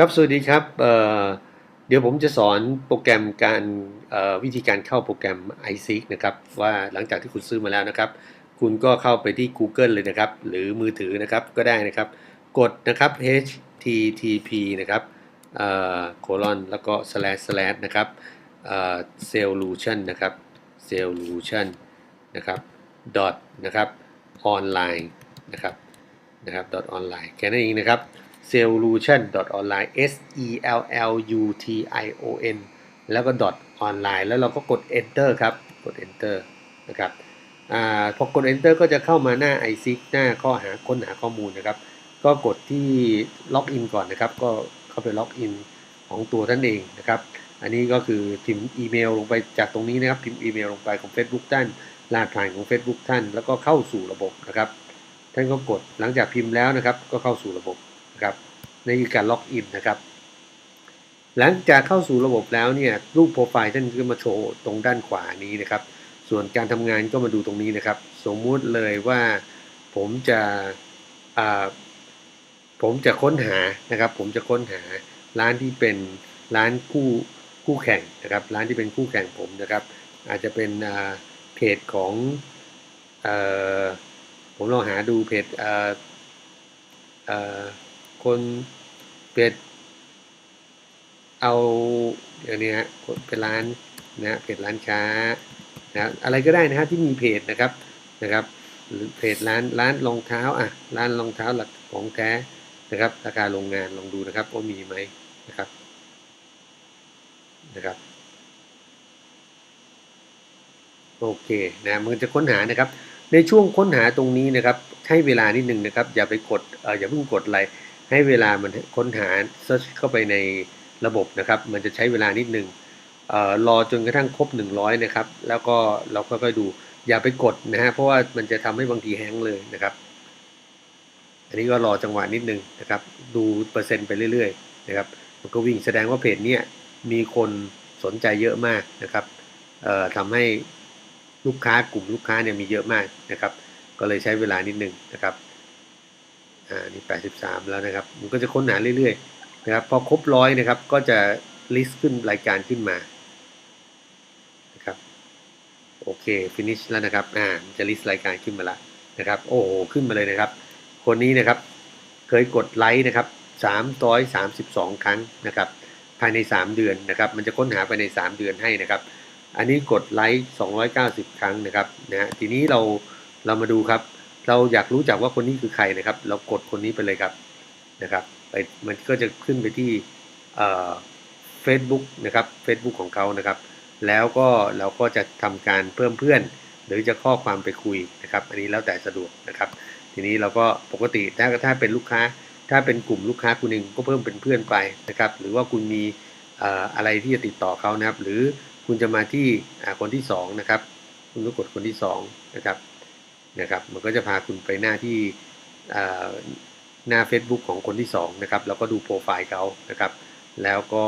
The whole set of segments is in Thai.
ครับ สวัสดีครับเเดี๋ยวผมจะสอนโปรแกรมการวิธีการเข้าโปรแกรม iSeek นะครับ ว่าหลังจากที่คุณซื้อมาแล้วนะครับ คุณก็เข้าไปที่ Google เลยนะครับ หรือมือถือนะครับก็ได้นะครับ กดนะครับ http นะครับเอ่อ colon แล้วก็ slash slash นะครับ solution นะครับ solution นะครับ dot นะครับ online นะครับนะครับ dot online แค่นั้นเองนะครับ solution online s e l l u t i o n แล้วก็ .online แล้วเราก็กด enter ครับ กด enter นะครับอพอกด enter ก็จะเข้ามาหน้า iSeek หน้าข้อหาค้นหาข้อมูลนะครับ ก็กดที่ล็อกอินก่อนนะครับ ก็เข้าไปล็อกอินของตัวท่านเองนะครับ อันนี้ก็คือพิมพ์อีเมลลงไปจากตรงนี้นะครับ พิมพ์อีเมลลงไปของ Facebook ท่านรหัสผ่านของ Facebook ท่าน แล้วก็เข้าสู่ระบบนะครับ ท่านก็กดหลังจากพิมพ์แล้วนะครับ ก็เข้าสู่ระบบ ครับนี่คือการล็อกอินนะครับ หลังจากเข้าสู่ระบบแล้วเนี่ยรูปโปรไฟล์ท่านก็มาโชว์ตรงด้านขวานี้นะครับ ส่วนการทำงานก็มาดูตรงนี้นะครับ สมมุติเลยว่าผมจะผมจะค้นหานะครับ ผมจะค้นหาร้านที่เป็นร้านคู่คู่แข่งนะครับ ร้านที่เป็นคู่แข่งผมนะครับ อาจจะเป็นเพจของอผมลองหาดูเพจ คนเพจเอาอย่างนี้ฮะเป็นร้านนะเพจร้านค้านะอะไรก็ได้นะฮะที่มีเพจนะครับนะครับหรือเพจร้านร้านรองเท้าอะร้านรองเท้าหลักของแท้นะครับ ราคาโรงงานลองดูนะครับว่ามีไหมนะครับนะครับโอเคนะมันจะค้นหานะครับ ในช่วงค้นหาตรงนี้นะครับ ให้เวลานิดหนึ่งนะครับ อย่าไปกดเอ่ออย่าเพิ่งกดอะไร ให้เวลามันค้นหา search เข้าไปในระบบนะครับ มันจะใช้เวลานิดนึงเอ่อรอจนกระทั่งครบ 100 นะครับ แล้วก็เราก็ค่อยดูอย่าไปกดนะฮะเพราะว่ามันจะทำให้บางทีแฮงเลยนะครับ อันนี้ก็รอจังหวะนิดนึงนะครับ ดูเปอร์เซ็นต์ไปเรื่อยๆนะครับมันก็วิ่งแสดงว่าเพจเนี้ยมีคนสนใจเยอะมากนะครับทำให้ลูกค้ากลุ่มลูกค้าเนี่ยมีเยอะมากนะครับ ก็เลยใช้เวลานิดนึงนะครับ อ่านี่83 แล้วนะครับ มันก็จะค้นหาเรื่อยๆนะครับ พอครบร้อยนะครับ ก็จะลิสต์ขึ้นรายการขึ้นมานะครับโอเค finish แล้วนะครับอ่ามันจะลิสต์รายการขึ้นมาล้วนะครับ โอ้โหขึ้นมาเลยนะครับ คนนี้นะครับเคยกดไลค์นะครับ332 ครั้งนะครับภายใน 3 เดือนนะครับ มันจะค้นหาภายใน 3 เดือนให้นะครับ อันนี้กดไลค์290 ครั้งนะครับนะฮะทีนี้เราเรามาดูครับ เราอยากรู้จักว่าคนนี้คือใครนะครับ เรากดคนนี้ไปเลยครับนะครับไปมันก็จะขึ้นไปที่เอ่อ Facebook นะครับ Facebook ของเขานะครับ แล้วก็เราก็จะทำการเพิ่มเพื่อน หรือจะข้อความไปคุยนะครับ อันนี้แล้วแต่สะดวกนะครับ ทีนี้เราก็ปกติถ้าถ้าเป็นลูกค้า ถ้าเป็นกลุ่มลูกค้าคุณเองก็เพิ่มเป็นเพื่อนไปนะครับ หรือว่าคุณมีอะไรที่จะติดต่อเขานะครับ หรือคุณจะมาที่คนที่สองนะครับ คุณก็กดคนที่สองนะครับ นะครับ มันก็จะพาคุณไปหน้าที่หน้า Facebook ของคนที่สองนะครับ แล้วก็ดูโปรไฟล์เขานะครับ แล้วก็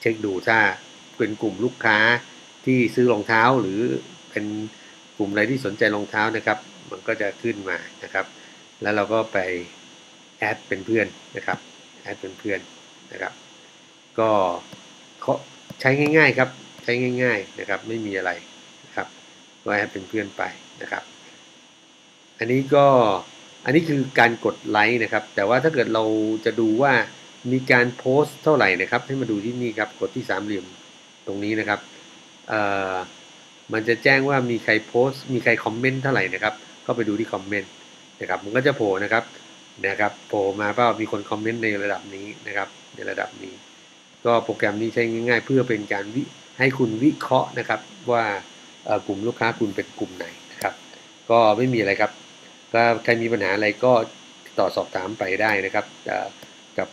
เช็คดูถ้าเป็นกลุ่มลูกค้าที่ซื้อรองเท้าหรือเป็นกลุ่มอะไรที่สนใจรองเท้านะครับ มันก็จะขึ้นมานะครับ แล้วเราก็ไปแอดเป็นเพื่อนนะครับแอดเป็นเพื่อนนะครับ ก็ใช้ง่ายๆครับ ใช้ง่าย ๆนะครับ ไม่มีอะไร ก็แอดเป็นเพื่อนไปนะครับ อันนี้ก็อันนี้คือการกดไลค์นะครับ แต่ว่าถ้าเกิดเราจะดูว่ามีการโพสต์เท่าไหร่นะครับ ให้มาดูที่นี่ครับกดที่สามเหลี่ยมตรงนี้นะครับเอ่อมันจะแจ้งว่ามีใครโพสต์ มีใครคอมเมนต์เท่าไหร่นะครับ ก็ไปดูที่คอมเมนต์นะครับมันก็จะโผล่นะครับนะครับโผล่มาว่ามีคนคอมเมนต์ในระดับนี้นะครับในระดับนี้ ก็โปรแกรมนี้ใช้ง่าย ๆ เพื่อเป็นการวิให้คุณวิเคราะห์นะครับว่า กลุ่มลูกค้าคุณเป็นกลุ่มไหนนะครับ ก็ไม่มีอะไรครับถ้าใครมีปัญหาอะไรก็ติดต่อสอบถามไปได้นะครับเอ่อกับ